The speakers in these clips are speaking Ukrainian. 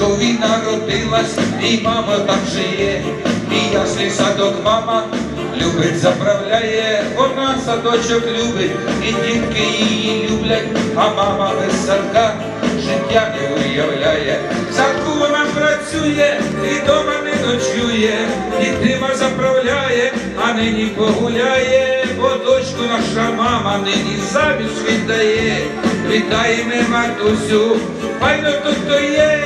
Садочкові народилась, і мама там жиє, і ясний садок мама любить, заправляє, вона садочок любить, і дітки її люблять, а мама без садка життя не уявляє. В садку вона працює, і дома не ночує, і дима заправляє, а нині погуляє, бо дочку наша мама нині заміж віддає. Вітаємо матусю, файно тут то є.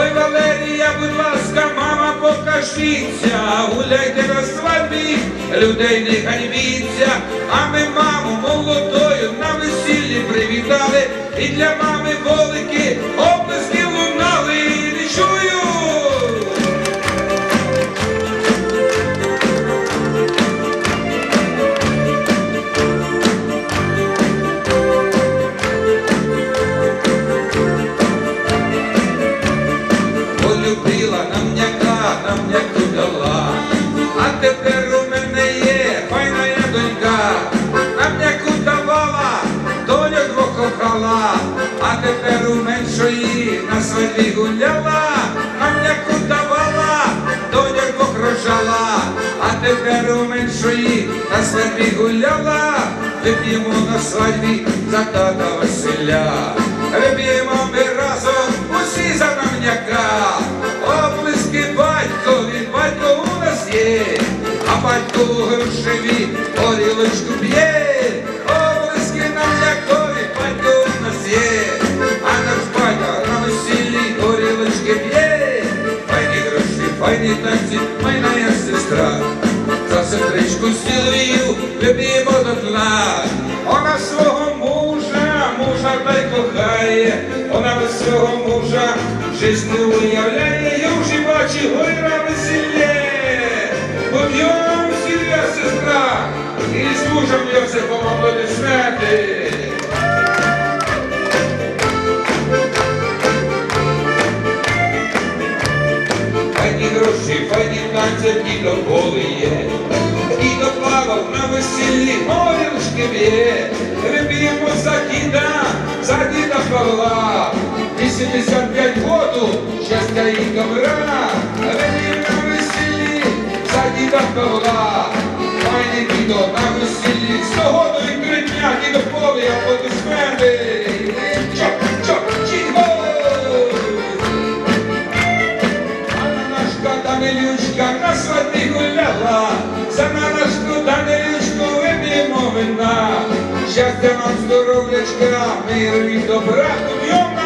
Ой, Валерія, будь ласка, мама, покажіться, гуляйте на свадьбі, людей не ганьбіться, а ми маму молодою на весіллі привітали, і для мами волики тепер у меншої на свадьбі гуляла, вип'ємо на свадьбі за тата Василя. Вип'ємо ми разом усі за намняка, оплески батькові, батько у нас є, а батько у грошеві горілочку п'є, оплески намнякові, батько у нас є, а наш батько на весіллі горілочки п'є, файні гроші, файні танці, майна вона без свого мужа жизнь не уявляє, я вже бачу гойра весілє. Подйом сім'я сестра, і з мужем Йосипом не Файні діда Павла. Дідо на весіллі, сто году і три дня, дідо Павлі, аплодисменти. Чоп, чоп, чітко! Ананашка Данилючка на свадьбі гуляла, за нанашку Данилючку вип'ємо вина. Щастя нам здоров'ячка, миру і добра, Б'єм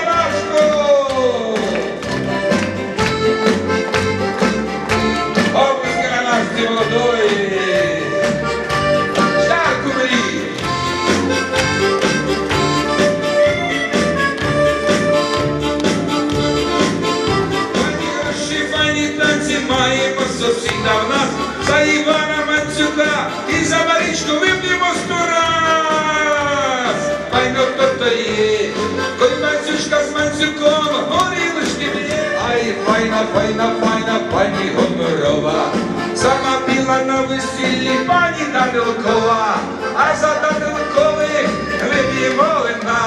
файна, файна, пані Гоморова. Сама біла на весіллі пані Данилкова, а за Данилкових вип'ємо вина.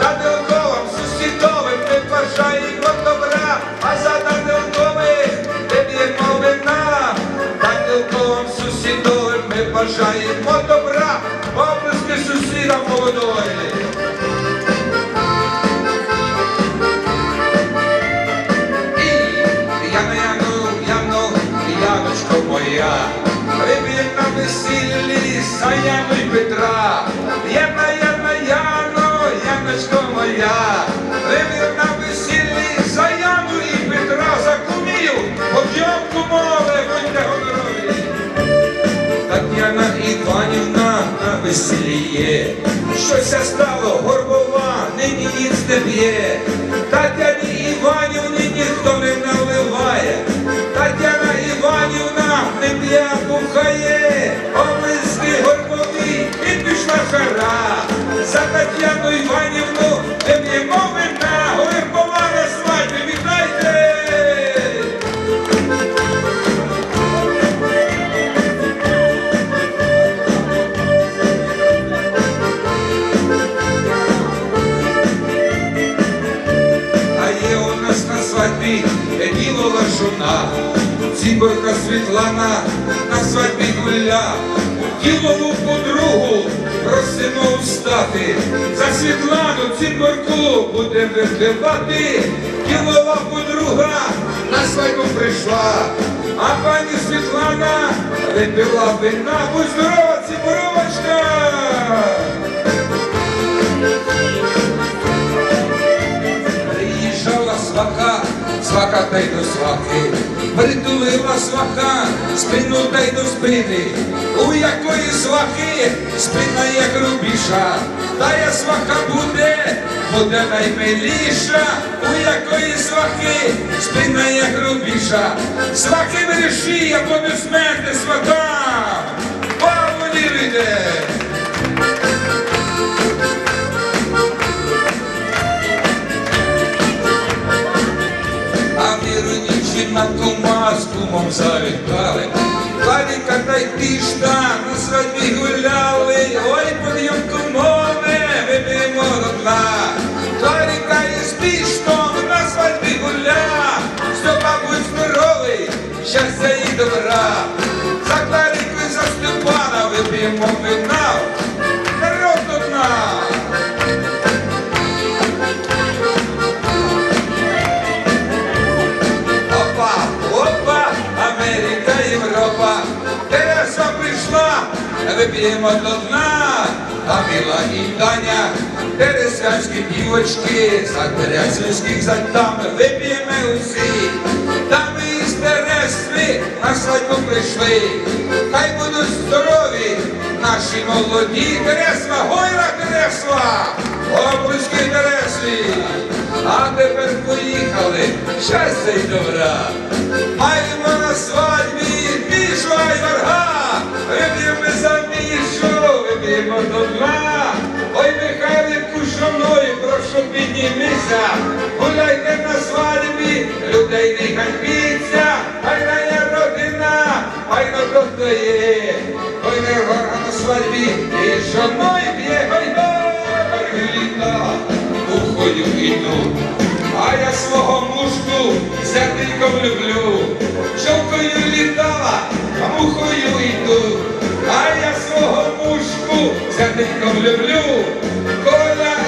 Данилковим сусідовим ми бажаємо добра, а за Данилкових вип'ємо вина. Данилковим сусідовим ми бажаємо добра, облески сусіда молодої. Іванівна на весіллі є. Щося стало горбова, нині не б'є. Тетяні Іванівні встати. За Світлану Ціборку будемо випивати. Ділова подруга на свадьбу прийшла. А пані Світлана випила вина. Будь здорова, Ціборовочка! Та й до свахи, притулила сваха, спину та й до спини, у якої свахи спина як рубіша, та я сваха буде, буде наймиліша, у якої свахи спина як рубіша, свахи виріши, або не смерти свата, поволіруйте! А на кума з кумом завітали. Владіка та й пішта на свадьбі гуляли. Ой, подйом кумове, вип'ємо до дна. Владіка із піштом на свадьбі гуля. Степа будь здоровий, щастя і добра. За Кларіку і за Степана вип'ємо вина. Вип'ємо до дна, а Міла і Таня, тересянські дівочки, за тересянських за там вип'ємо усі, там із Тересли на свадьбу прийшли, хай будуть здорові наші молоді, Тересла, гойра Тересла, облиски Тереслі. А тепер поїхали, щастя й добра. Маємо на свадьбі піднімися, гуляйте на свадьбі, людей не ганьбіться, ай на є родина, ай на то хто є. Ой, не гора на свадьбі, і п'є, ой, ой, літа ухою іду, а я свого мушку серденьком люблю, Човкою літала, а мухою йду, а я свого мушку серденьком люблю, Коля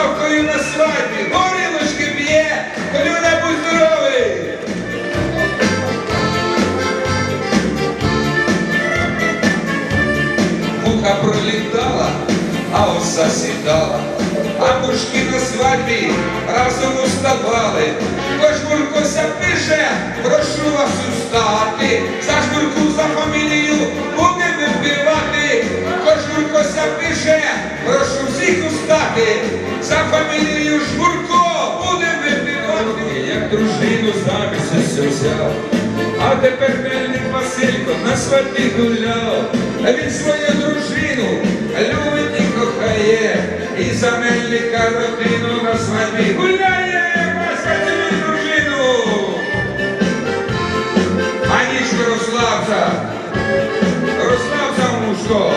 Коля на свадьбі, горілочки б'є, Колюня будь здоровий! Муха пролітала, а оса сідала, а мушки на свадьбі разом уставали. Кожмуркося пише, прошу вас устати, за жмурку за фамілію будемо вбивати. Кожмуркося пише, прошу всіх устати, за фамілію Жмурко будемо вбивати. Як дружину замість взяв. А тепер мельник Василько на свадьбі гуляв, а він свою дружину любить і кохає, і за мельника родину на свадьбі гуляє, цілуй дружину. А нічко розслабся, розслабся, мушко.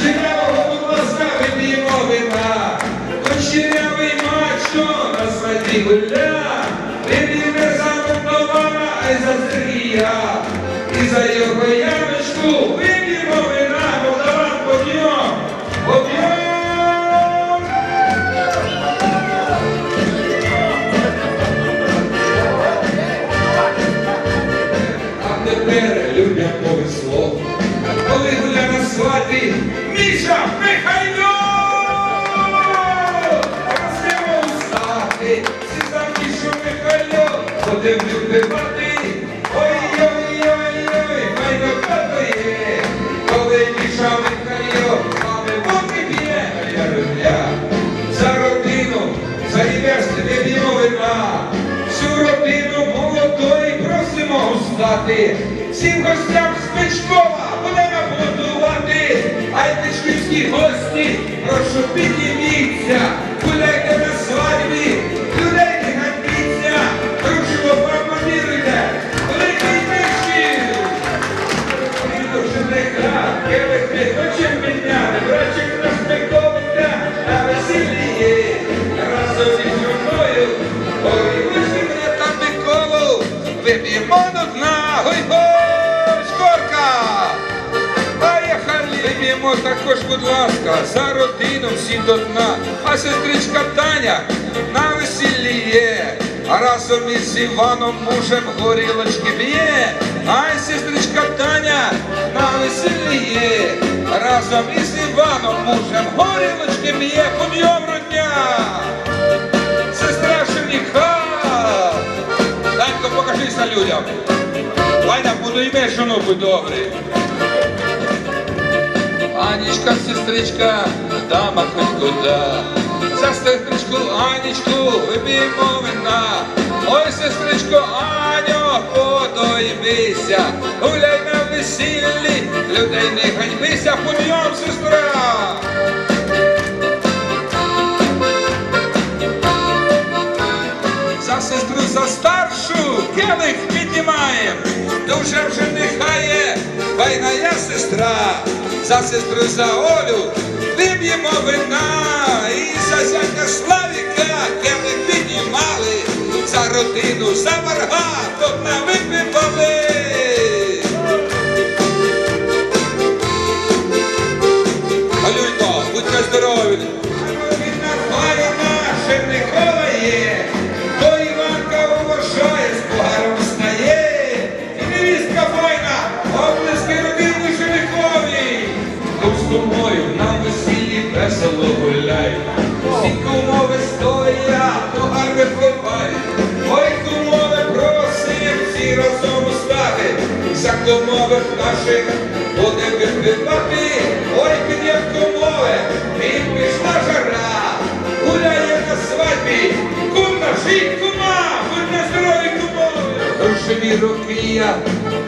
За кучерявого, будь ласка, вип'ємо вина. Кучерявий мачо, на свадьбі гуля, вип'ємо за Миколая, а й за Сергія. І за його ямочку просимо всім гостям з Печкова будемо готувати, а й печківські гості, прошу підніміться, також, будь ласка, за родину всі до дна, а сестричка Таня на весіллі є. А разом із Іваном мужем горілочки б'є, ай сестричка Таня на весіллі є. Разом із Іваном мужем горілочки б'є, подйом родня! Сестра жениха! Данько, покажися людям. Вайна, буду і мешану, будь добрий. Анечка, сестричка, дама хоть куда. За сестричку Анечку вип'ємо вина. Ой, сестричко Аню, подоймися, гуляй на весіллі, людей не ганьбися, подйом, сестра. За сестру за старшу келих піднімаєм, дуже вже нехає, я сестра, за сестру за Олю виб'ємо вина, і за зятя Славіка келих піднімали, за родину, за варга, тут на За кумових наших буде випивати. Ой, кумови, і пішла жара. Гуляє на свадьбі, кум нажить кума, будь на здорові кумови. Грошові роки я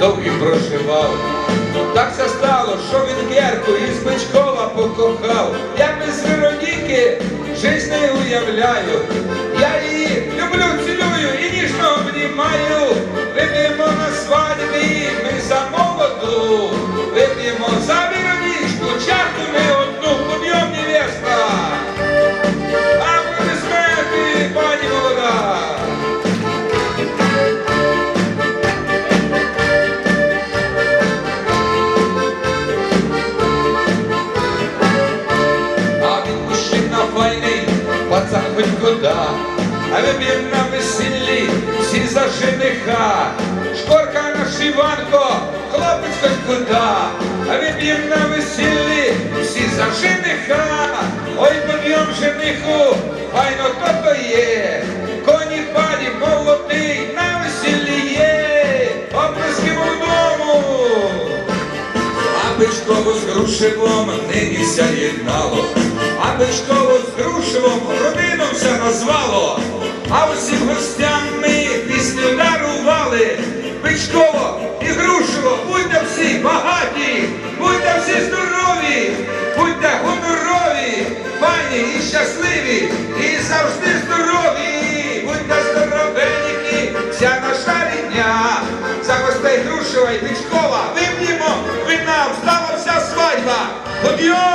довгі проживав. Так все стало, що він Герку із Бичкова покохав. Я без Вероніки жизнь не уявляю. Я її люблю, цілую ніжно. Вип'ємо на свадьбі, ми за молоду. Вип'ємо за Веронічку, чарку ми одну, подйом куда. А виб'єм на весіллі всі за жениха. Ой, подйом жениху, файно то то є. Коні пані молодий, на весіллі є. Оплески молодому. А бичкову з грушевом нині ся єднало, а бичкову з грушевом родину все назвало, а усім гостям ми пісню дарували. Будьте всі багаті, будьте всі здорові, будьте гонорові, пані і щасливі, і завжди здорові, будьте здоровенні, вся наша рідня, за гостей Грушева і Пічкова вип'ємо, вина, встала вся свадьба. Подйом!